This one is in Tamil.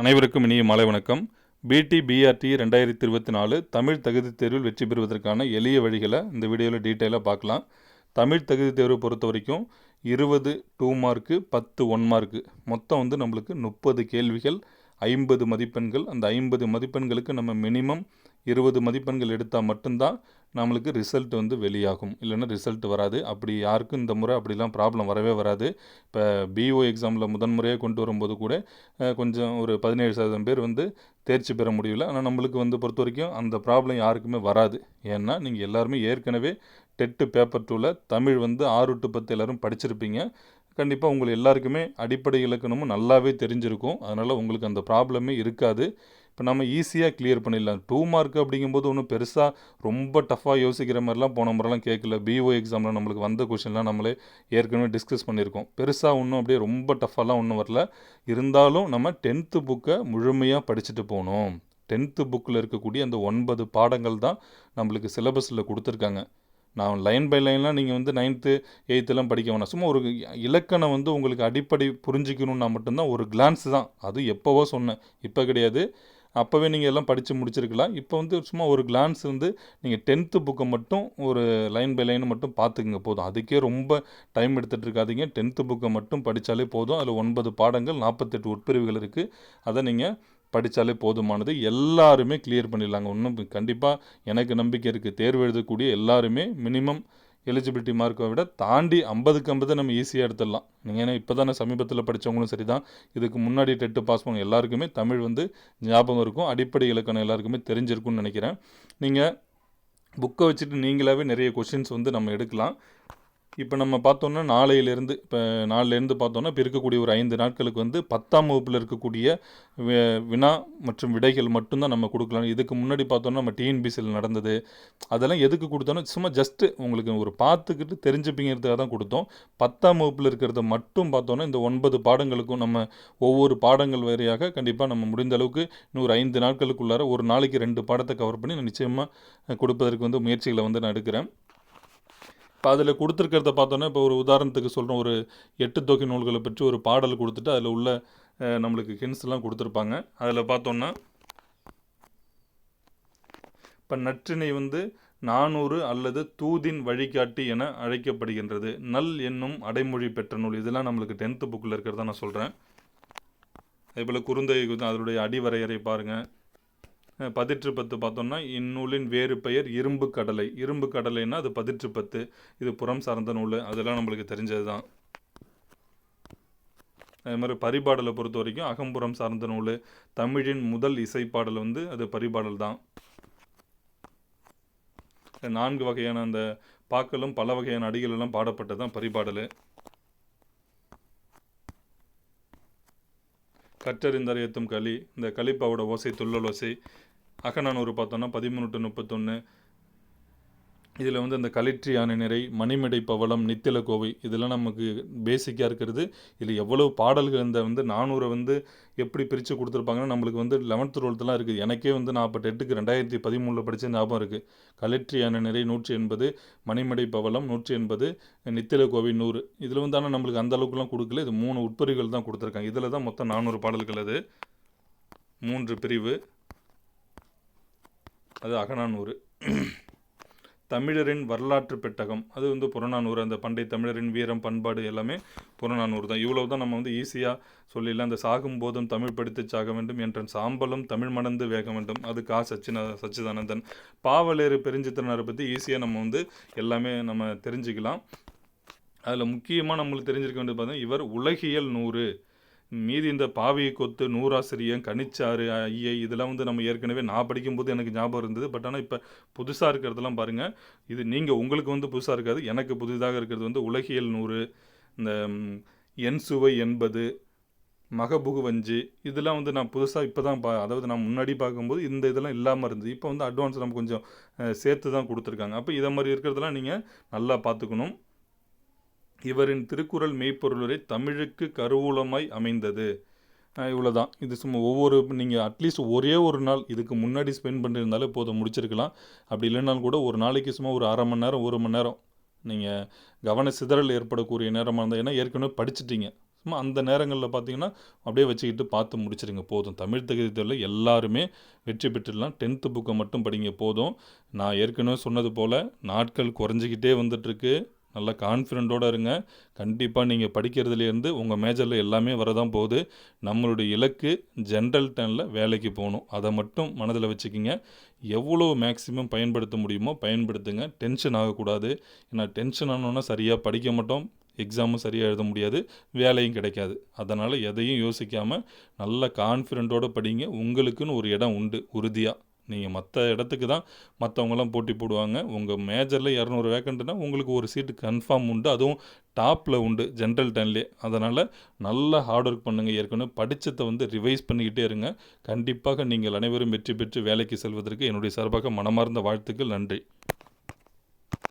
அனைவருக்கும் இனிய மாலை வணக்கம். பிடி பிஆர்டி ரெண்டாயிரத்தி இருபத்தி நாலு தமிழ் தகுதி தேர்வில் வெற்றி பெறுவதற்கான எளிய வழிகளை இந்த வீடியோவில் டீட்டெயிலாக பார்க்கலாம். தமிழ் தகுதி தேர்வு பொறுத்த வரைக்கும் இருபது டூ மார்க்கு பத்து ஒன் மார்க்கு மொத்தம் வந்து நம்மளுக்கு முப்பது கேள்விகள் ஐம்பது மதிப்பெண்கள். அந்த ஐம்பது மதிப்பெண்களுக்கு நம்ம மினிமம் இருபது மதிப்பெண்கள் எடுத்தால் மட்டும்தான் நம்மளுக்கு ரிசல்ட் வந்து வெளியாகும். இல்லைன்னா ரிசல்ட் வராது. அப்படி யாருக்கும் இந்த முறை அப்படிலாம் ப்ராப்ளம் வரவே வராது. இப்போ பிஓ எக்ஸாமில் முதன்முறையாக கொண்டு வரும்போது கூட கொஞ்சம் ஒரு பதினேழு சதவீதம் பேர் வந்து தேர்ச்சி பெற முடியல. ஆனால் நம்மளுக்கு வந்து பொறுத்த வரைக்கும் அந்த ப்ராப்ளம் யாருக்குமே வராது. ஏன்னா நீங்கள் எல்லாருமே ஏற்கனவே டெட்டு பேப்பர் டூவில் தமிழ் வந்து ஆறு டு பத்து எல்லோரும் படிச்சிருப்பீங்க. கண்டிப்பாக உங்களுக்கு எல்லாருக்குமே அடிப்படை இலக்கணமும் நல்லாவே தெரிஞ்சிருக்கும். அதனால் உங்களுக்கு அந்த ப்ராப்ளமே இருக்காது. இப்போ நம்ம ஈஸியாக கிளியர் பண்ணிடலாம். டூ மார்க் அப்படிங்கும்போது ஒன்றும் பெருசாக ரொம்ப டஃப்பாக யோசிக்கிற மாதிரிலாம் போன முறைலாம் கேட்கல. பிஓ எக்ஸாமில் நம்மளுக்கு வந்த கொஷின்லாம் நம்மளே ஏற்கனவே டிஸ்கஸ் பண்ணியிருக்கோம். பெருசாக ஒன்றும் அப்படியே ரொம்ப டஃப்பாலாம் ஒன்றும் வரல. இருந்தாலும் நம்ம டென்த்து புக்கை முழுமையாக படிச்சுட்டு போகணும். டென்த்து புக்கில் இருக்கக்கூடிய அந்த ஒன்பது பாடங்கள் தான் நம்மளுக்கு சிலபஸில் கொடுத்துருக்காங்க. நான் லைன் பை லைன்லாம் நீங்கள் வந்து நைன்த்து எயித்துலாம் படிக்க வேணாம். சும்மா ஒரு இலக்கணம் வந்து உங்களுக்கு அடிப்படை புரிஞ்சிக்கணுன்னா மட்டும்தான் ஒரு கிளான்ஸ் தான். அது எப்போவோ சொன்னேன். இப்போ கிடையாது. அப்போவே நீங்கள் எல்லாம் படித்து முடிச்சிருக்கலாம். இப்போ வந்து சும்மா ஒரு கிளான்ஸ் வந்து நீங்கள் டென்த்து புக்கை மட்டும் ஒரு லைன் பை லைன் மட்டும் பார்த்துக்குங்க போதும். அதுக்கே ரொம்ப டைம் எடுத்துகிட்டு இருக்காதீங்க டென்த்து புக்கை மட்டும் படித்தாலே போதும். அதில் ஒன்பது பாடங்கள் நாற்பத்தெட்டு உட்பிரிவுகள் இருக்குது அதை நீங்கள் படித்தாலே போதுமானது. எல்லாருமே கிளியர் பண்ணிடலாங்க. ஒன்றும் கண்டிப்பாக எனக்கு நம்பிக்கை இருக்குது தேர்வு எழுதக்கூடிய எல்லாருமே மினிமம் எலிஜிபிலிட்டி மார்க்கை விட தாண்டி ஐம்பதுக்கு ஐம்பது நம்ம ஈஸியாக எடுத்துடலாம். நீங்கள் ஏன்னா இப்போ தானே சமீபத்தில் படித்தவங்களும் சரி தான் இதுக்கு முன்னாடி டெட்டு பாஸ் பண்ண எல்லாருக்குமே தமிழ் வந்து ஞாபகம் இருக்கும். அடிப்படை இலக்கணம் எல்லாருக்குமே தெரிஞ்சிருக்கும்னு நினைக்கிறேன். நீங்கள் புக்கை வச்சுட்டு நீங்களாகவே நிறைய கொஷின்ஸ் வந்து நம்ம எடுக்கலாம். இப்போ நம்ம பார்த்தோன்னா நாளையிலேருந்து இப்போ நாளிலேருந்து பார்த்தோன்னா இப்போ இருக்கக்கூடிய ஒரு ஐந்து நாட்களுக்கு வந்து பத்தாம் வகுப்பில் இருக்கக்கூடிய வினா மற்றும் விடைகள் மட்டும்தான் நம்ம கொடுக்கலாம். இதுக்கு முன்னாடி பார்த்தோன்னா நம்ம டிஎன்பிசியில் நடந்தது. அதெல்லாம் எதுக்கு கொடுத்தோன்னா சும்மா ஜஸ்ட்டு உங்களுக்கு ஒரு பார்த்துக்கிட்டு தெரிஞ்சுப்பீங்கிறதுக்காக தான் கொடுத்தோம். பத்தாம் வகுப்பில் இருக்கிறத மட்டும் பார்த்தோன்னா இந்த ஒன்பது பாடங்களுக்கும் நம்ம ஒவ்வொரு பாடங்கள் வரையாக கண்டிப்பாக நம்ம முடிந்த அளவுக்கு இன்னும் ஒரு ஐந்து நாட்களுக்குள்ளார ஒரு நாளைக்கு ரெண்டு பாடத்தை கவர் பண்ணி நான் நிச்சயமாக கொடுப்பதற்கு வந்து முயற்சிகளை வந்து நான் எடுக்கிறேன். இப்போ அதில் கொடுத்துருக்கிறத பார்த்தோன்னா இப்போ ஒரு உதாரணத்துக்கு சொல்கிறோம் ஒரு எட்டு தொகை நூல்களை பற்றி ஒரு பாடல் கொடுத்துட்டு அதில் உள்ள நம்மளுக்கு ஹின்ஸ்லாம் கொடுத்துருப்பாங்க. அதில் பார்த்தோன்னா இப்போ நற்றினை வந்து நானூறு அல்லது தூதின் வழிகாட்டி என அழைக்கப்படுகின்றது. நல் என்னும் அடைமொழி பெற்ற நூல். இதெல்லாம் நம்மளுக்கு டென்த்து புக்கில் இருக்கிறதா நான் சொல்கிறேன் அதேபோல் குறுந்தை அதனுடைய அடிவரையறை பாருங்கள் பதிற்று பத்து பார்த்தோம்னா இந்நூலின் வேறு பெயர் இரும்பு கடலை. இரும்பு கடலைன்னா அது பதிற்று பத்து இது புறம் சார்ந்த நூல். அதெல்லாம் நம்மளுக்கு தெரிஞ்சது தான் அதே மாதிரி பரிபாடலை பொறுத்த வரைக்கும் அகம்புறம் சார்ந்த நூல். தமிழின் முதல் இசைப்பாடல் வந்து அது பரிபாடல் தான் நான்கு வகையான அந்த பாக்களும் பல வகையான அடிகளெல்லாம் பாடப்பட்டது தான் பரிபாடல். கற்றறிந்தறியத்தும் களி. இந்த களிப்பாவோட ஓசை துள்ளல் ஓசை. அகநானூறு பார்த்தோன்னா பதிமூணு டு முப்பத்தொன்று இதில் வந்து அந்த களிற்றி யானை நிறை மணிமடை பவளம் நித்தில கோவை இதெல்லாம் நமக்கு பேசிக்காக இருக்கிறது. இதில் எவ்வளோ பாடல்கள் இந்த வந்து நானூறை வந்து எப்படி பிரித்து கொடுத்துருப்பாங்கன்னா நம்மளுக்கு வந்து லெவன்த் டுவெல்த்லாம் இருக்குது. எனக்கே வந்து நான் இப்போ டெட்டுக்கு ரெண்டாயிரத்தி பதிமூணில் படித்த ஞாபகம் இருக்குது களிற்றி யானை நிறை நூற்றி எண்பது மணிமடை பவளம் நூற்றி எண்பது நித்தில கோவை நூறு. இதில் வந்து ஆனால் நம்மளுக்கு அந்த அளவுக்குலாம் கொடுக்கல. இது மூணு உட்பிரிவுகள் தான் கொடுத்துருக்காங்க. இதில் தான் மொத்தம் நானூறு பாடல்கள் அது. மூன்று பிரிவு. அது அகநானூறு. தமிழரின் வரலாற்று பெட்டகம். அது வந்து புறநானூறு. அந்த பண்டை தமிழரின் வீரம் பண்பாடு எல்லாமே புறநானூறு தான். இவ்வளவு தான் நம்ம வந்து ஈஸியாக சொல்லிடலாம். அந்த சாகும் போதும் தமிழ் படித்து சாக வேண்டும் என்ற சாம்பலும் தமிழ் மணந்து வேக வேண்டும். அது கா. சச்சின சச்சிதானந்தன். பாவலேறு பெருஞ்சித்திரனாரை பற்றி ஈஸியாக நம்ம வந்து எல்லாமே நம்ம தெரிஞ்சுக்கலாம். அதில் முக்கியமாக நம்மளுக்கு தெரிஞ்சிருக்க வேண்டியது பார்த்தீங்கன்னா இவர் உலகியல் நூறு. மீதி இந்த பாவியை கொத்து நூறாசிரியன் கனிச்சாறு ஐயை இதெல்லாம் வந்து நம்ம ஏற்கனவே நான் படிக்கும்போது எனக்கு ஞாபகம் இருந்தது. பட் ஆனால் இப்போ புதுசாக இருக்கிறதெல்லாம் பாருங்கள் இது நீங்கள் உங்களுக்கு வந்து புதுசாக இருக்காது. எனக்கு புதிதாக இருக்கிறது வந்து உலகியல் நூறு இந்த என் சுவை எண்பது மகபுகுவஞ்சி இதெல்லாம் வந்து நான் புதுசாக இப்போ தான் பா அதாவது நான் முன்னாடி பார்க்கும்போது இந்த இதெல்லாம் இல்லாமல் இருந்தது. இப்போ வந்து அட்வான்ஸ் நம்ம கொஞ்சம் சேர்த்து தான் கொடுத்துருக்காங்க. அப்போ இதை மாதிரி இருக்கிறதெல்லாம் நீங்கள் நல்லா பார்த்துக்கணும். இவரின் திருக்குறள் மெய்ப்பொருளுரை தமிழுக்கு கருவூலமாய் அமைந்தது. இவ்வளோ தான் இது சும்மா ஒவ்வொரு நீங்கள் அட்லீஸ்ட் ஒரே ஒரு நாள் இதுக்கு முன்னாடி ஸ்பெண்ட் பண்ணியிருந்தாலே போதும் முடிச்சிருக்கலாம். அப்படி இல்லைனாலும் கூட ஒரு நாளைக்கு சும்மா ஒரு அரை மணி நேரம் ஒரு மணி நேரம் நீங்கள் கவன சிதறல் ஏற்படக்கூடிய நேரமாக இருந்தால் ஏன்னா ஏற்கனவே படிச்சிட்டீங்க. சும்மா அந்த நேரங்களில் பார்த்தீங்கன்னா அப்படியே வச்சுக்கிட்டு பார்த்து முடிச்சிடுங்க போதும். தமிழ் தகுதி தேர்வில் எல்லாருமே வெற்றி பெற்றுடலாம். டென்த்து புக்கை மட்டும் படிங்க போதும். நான் ஏற்கனவே சொன்னது போல் நாட்கள் குறைஞ்சிக்கிட்டே வந்துட்டுருக்கு. நல்லா கான்ஃபிடென்ட்டோடு இருங்க. கண்டிப்பாக நீங்கள் படிக்கிறதுலேருந்து உங்கள் மேஜரில் எல்லாமே வரதான் போகுது. நம்மளுடைய இலக்கு ஜென்ரல் டெனில் வேலைக்கு போகணும். அதை மட்டும் மனதில் வச்சுக்கிங்க. எவ்வளோ மேக்ஸிமம் பயன்படுத்த முடியுமோ பயன்படுத்துங்க. டென்ஷன் ஆகக்கூடாது. ஏன்னா டென்ஷன் ஆனோன்னா சரியாக படிக்க மாட்டோம். எக்ஸாமும் சரியாக எழுத முடியாது. வேலையும் கிடைக்காது. அதனால் எதையும் யோசிக்காமல் நல்ல கான்ஃபிடென்ட்டோடு படிங்க. உங்களுக்குன்னு ஒரு இடம் உண்டு. உறுதியாக நீங்கள் மற்ற இடத்துக்கு தான் மற்றவங்களாம் போட்டி போடுவாங்க. உங்கள் மேஜரில் இரநூறு வேக்கண்ட்னா உங்களுக்கு ஒரு சீட்டு கன்ஃபார்ம் உண்டு. அதுவும் டாப்பில் உண்டு ஜென்ரல் டென்லே அதனால் நல்லா ஹார்ட் ஒர்க் பண்ணுங்கள் ஏற்கனவே படித்ததை வந்து ரிவைஸ் பண்ணிக்கிட்டே இருங்க. கண்டிப்பாக நீங்கள் அனைவரும் வெற்றி பெற்று வேலைக்கு செல்வதற்கு என்னுடைய சார்பாக மனமார்ந்த வாழ்த்துக்கள். நன்றி.